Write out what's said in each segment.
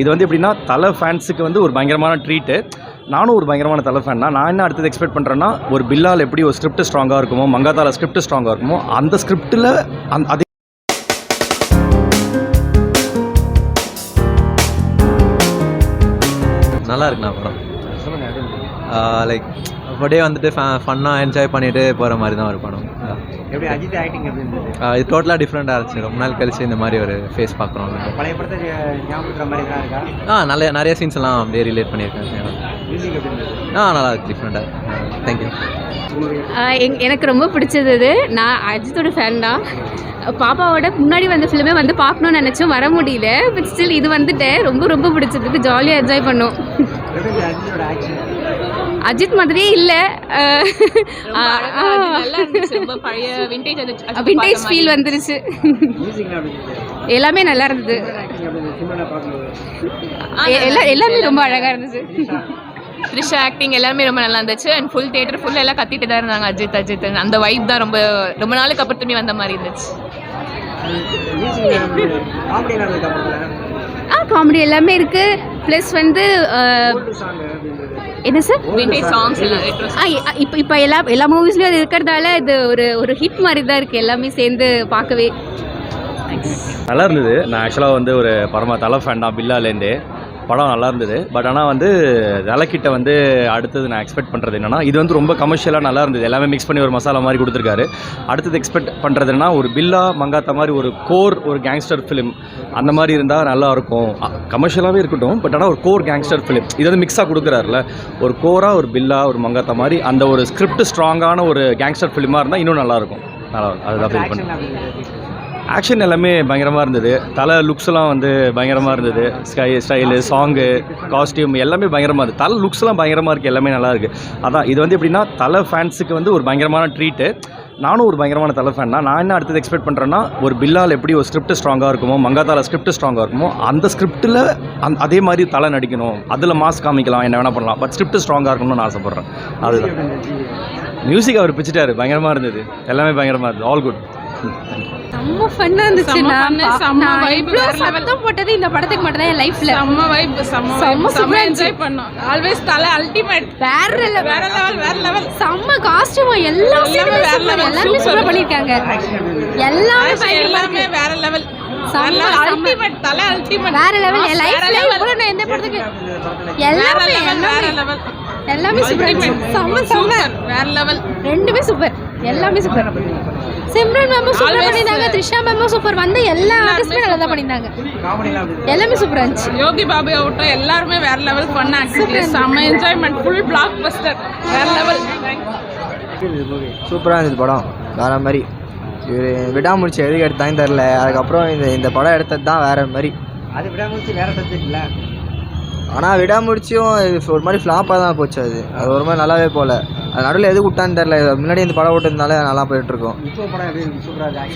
இது வந்து எப்படின்னா தலை ஃபேன்ஸுக்கு வந்து ஒரு பயங்கரமான ட்ரீட்டு நானும் ஒரு பயங்கரமான தலை ஃபேன் தான். நான் என்ன அடுத்தது எக்ஸ்பெக்ட் பண்ணுறேன்னா ஒரு பில்லால் எப்படி ஒரு ஸ்கிரிப்ட் ஸ்ட்ராங்காக இருக்குமோ மங்காத்தால ஸ்கிரிப்ட் ஸ்ட்ராங்காக இருக்குமோ அந்த ஸ்கிரிப்டில் அந் அதே நல்லா இருக்குண்ணா படம். லைக் அப்படியே வந்துட்டு ஃபன்னாக என்ஜாய் பண்ணிட்டு போகிற மாதிரி தான் ஒரு படம். எப்படி அஜித் ஆக்டிங் எப்படி இருந்தது? இது டோட்டலாக டிஃப்ரெண்ட்டாக இருந்துச்சு. ரொம்ப நாள் கழிச்சு இந்த மாதிரி ஒரு ஃபேஸ் பார்க்குறோம் பழைய படத்தை ஞாபகப்படுற மாதிரி தான் இருக்கா? ஆ நிறைய நிறைய சீன்ஸ் எல்லாம் அப்படியே ரிலேட் பண்ணியிருக்காங்க மியூசிக் எப்படி இருந்தது? ஆ நல்லா இருக்கு. டிஃப்ரெண்ட்டாக தேங்க்யூ எனக்கு ரொம்ப பிடிச்சது இது. நான் அஜித்தோட ஃபேன் தான். பாப்பாவோட முன்னாடி வந்த ஃபிலிமே வந்து பார்க்கணும்னு நினச்சோம் வர முடியல. பட் ஸ்டில் இது வந்துட்டேன் ரொம்ப ரொம்ப பிடிச்சது. ஜாலியாக என்ஜாய் பண்ணோம் எப்படி இருந்தது அஜித்தோட ஆக்ஷன் அஜித் மாதிரியே இல்லை. விண்டேஜ் விண்டேஜ் ஃபீல் வந்துருச்சு. எல்லாமே நல்லா இருந்தது. எல்லாமே ரொம்ப அழகாக இருந்துச்சு. த்ரிஷா? ஆக்டிங் எல்லாமே ரொம்ப நல்லா இருந்துச்சு. அண்ட் ஃபுல் தியேட்டர் ஃபுல் எல்லாம் கத்திட்டு தான் இருந்தாங்க அஜித் அஜித். அந்த வைப் தான் ரொம்ப ரொம்ப நாளுக்கு அப்புறம் திரும்பி வந்த மாதிரி இருந்துச்சு. ஆ காமெடி எல்லாமே இருக்குது ப்ளஸ் வந்து என்ன சார் சாங்ஸ் ஆ இப்போ இப்போ எல்லா எல்லா மூவிஸ்லையும் அது இருக்கிறதால இது ஒரு ஒரு ஹிட் மாதிரி தான் இருக்குது எல்லாமே சேர்ந்து பார்க்கவே. நல்லா இருந்தது. நான் ஆக்சுவலாக வந்து ஒரு பரம தலை ஃபேன் தான் பில்லாலேருந்து படம் நல்லா இருந்தது. பட் ஆனால் வந்து தலைக்கிட்ட வந்து அடுத்தது நான் எக்ஸ்பெக்ட் பண்ணுறது என்னன்னா இது வந்து ரொம்ப கமர்ஷியலாக நல்லா இருந்தது. எல்லாமே மிக்ஸ் பண்ணி ஒரு மசாலா மாதிரி கொடுத்துருக்காரு. அடுத்தது எக்ஸ்பெக்ட் பண்ணுறதுனா ஒரு பில்லா மங்காத்தா மாதிரி ஒரு கோர் ஒரு கேங்ஸ்டர் ஃபிலிம் அந்த மாதிரி இருந்தால் நல்லா இருக்கும். கமர்ஷியலாகவே இருக்கட்டும் பட் ஆனால் ஒரு கோர் கேங்ஸ்டர் ஃபிலிம் இது வந்து மிக்ஸாக கொடுக்குறாருல ஒரு கோராக ஒரு பில்லா ஒரு மங்காத்தா மாதிரி அந்த ஒரு ஸ்கிரிப்ட் ஸ்ட்ராங்கான ஒரு கேங்ஸ்டர் ஃபிலிமாக இருந்தால் இன்னும் நல்லாயிருக்கும் நல்லா அதுதான் ஃபீல் பண்ணேன். ஆக்ஷன் எல்லாமே பயங்கரமாக இருந்தது. தலை லுக்ஸ்லாம் வந்து பயங்கரமாக இருந்தது. ஸ்கை ஸ்டைலு சாங்கு காஸ்டியூம் எல்லாமே பயங்கரமாக இருக்குது தலை லுக்ஸ்லாம் பயங்கரமாக இருக்குது எல்லாமே நல்லா இருக்குது அதான் இது வந்து எப்படின்னா தலை ஃபேன்ஸுக்கு வந்து ஒரு பயங்கரமான ட்ரீட்டு நானும் ஒரு பயங்கரமான தலை ஃபேன் தான் நான் என்ன அடுத்தது எக்ஸ்பெக்ட் பண்ணுறேன்னா ஒரு பில்லால் எப்படி ஒரு ஸ்கிரிப்ட் ஸ்ட்ராங்காக இருக்குமோ மங்காத்தால ஸ்கிரிப்ட் ஸ்ட்ராங்காக இருக்குமோ அந்த ஸ்கிரிப்டில் அந் அதே மாதிரி தலை நடிக்கணும். அதில் மாஸ் காமிக்கலாம் என்ன வேணால் பண்ணலாம். பட் ஸ்கிரிப்ட் ஸ்ட்ராங்காக இருக்கணும்னு நான் ஆசைப்பட்றேன். அதுதான். மியூசிக் அவர் பிடிச்சிட்டாரு பயங்கரமாக இருந்தது. எல்லாமே பயங்கரமாக இருந்தது. ஆல் குட் செம்ம ஃபன்னாக இருந்துச்சு. நான் செம்ம இவ்வளோ வேற level. சத்தம் போட்டது இந்த படத்துக்கு மட்டும் தான் என் லைஃப்பில் செம்ம வைப் செம்ம செம்ம செம்ம என்ஜாய் பண்ணோம். ஆல்வேஸ் தலை அல்டிமேட் வேற level. வேற லெவல் வேற லெவல் செம்ம காஸ்டியூம் எல்லாமே எல்லாமே வேற level, எல்லாமே. சூப்பர் பண்ணிருக்காங்க எல்லாமே எல்லாமே. வேற லெவல். அல்டிமேட் தலை அல்டிமேட் வேற லெவல் என் லைஃப்ல. இவ்வளவு நான் எந்த படத்துக்கு எல்லாமே லெவல் வேற லெவல் எல்லாமே சூப்பர் செம்ம செம்ம. வேற லெவல் ரெண்டுமே சூப்பர் எல்லாமே சூப்பர் சிம்ரன் மேமும் சூப்பர் பண்ணியிருந்தாங்க. த்ரிஷா மேமும் சூப்பர் வந்து எல்லா ஆர்டிஸ்டுமே நல்லா தான் பண்ணியிருந்தாங்க. எல்லாமே சூப்பரா இருந்துச்சு. யோகி பாபு ஆகட்டும் எல்லாருமே வேற லெவல் பண்ண ஆக்டிவிட்டி செம்ம என்ஜாய்மெண்ட் ஃபுல் பிளாக் பஸ்டர் வேற லெவல் சூப்பராக இருந்தது படம். வேறு மாதிரி. இவர் விடாமுடிச்சு எதுக்கு எடுத்தாங்க தெரில அதுக்கப்புறம் இந்த இந்த படம் எடுத்தது தான் வேறு மாதிரி. அது விடாமச்சு வேற சப்ஜெக்ட் இல்லை ஆனால் விடாமுடிச்சியும் இது ஒரு மாதிரி ஃப்ளாப்பாக தான் போச்சு அது. அது ஒரு மாதிரி நல்லாவே போகல அது நடுவில் எது விட்டான்னு தெரில முன்னாடி இந்த படம் விட்டதுனால நல்லா போயிட்டுருக்கோம்.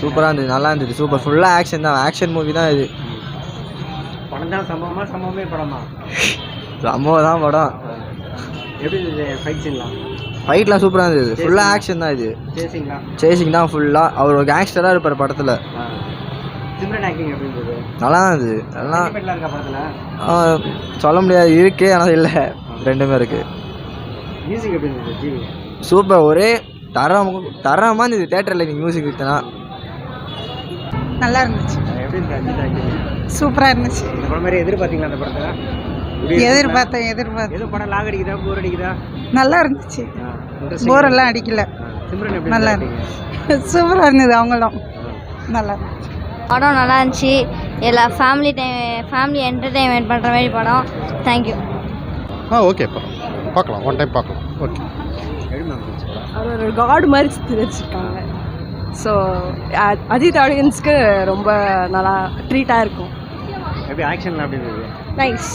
சூப்பராக இருந்தது நல்லா இருந்தது சூப்பர். ஃபுல்லாக ஆக்ஷன் தான். ஆக்ஷன் மூவி தான் இது. படம் தான் சம்பவமா? சம்பவமே படமா? சம்பவம் தான் படம். எப்படி ஃபைட் சீன்லாம் ஃபைட்லாம் சூப்பராக இருந்தது. ஃபுல்லாக ஆக்ஷன் தான் இது. சேசிங் தான் ஃபுல்லாக அவர் ஒரு கேங்ஸ்டராக இருப்பார் படத்தில். நல்லா இருந்தது? நல்லா இருக்கா சொல்ல முடியாது. இருக்கு ஆனால் இல்லை. ரெண்டுமே இருக்குது மியூசிக் எப்படி இருந்தது ஜிவி சூப்பர். ஒரே தரம் தரமாக இருந்தது. தேட்டரில் நீங்கள் மியூசிக் விற்றுனா நல்லா இருந்துச்சு. சூப்பராக இருந்துச்சு. இந்த படம் மாதிரி எதிர்பார்த்தீங்களா அந்த படத்தை? எதிர்பார்த்தேன் எதிர்பார்த்தேன். படம் லாக் அடிக்குதா? போர் அடிக்குதா? நல்லா இருந்துச்சு. போரெல்லாம் அடிக்கல. நல்லா இருந்தது சூப்பராக இருந்தது அவங்களும். நல்லா இருந்துச்சு. படம் நல்லா இருந்துச்சு எல்லா ஃபேமிலி டைம் ஃபேமிலி என்டர்டெயின்மெண்ட் பண்ணுற மாதிரி படம். தேங்க்யூ ஆ ஓகே பார்க்கலாம். ஒன் டைம் பார்க்கலாம். ஓகே அவர் ஒரு காட் மாதிரி சுற்றி வச்சுருக்காங்க. ஸோ அஜித் ஆடியன்ஸ்க்கு ரொம்ப நல்லா ட்ரீட்டாக இருக்கும். எப்படி ஆக்ஷன்லாம் எப்படி இருந்தது? நைஸ்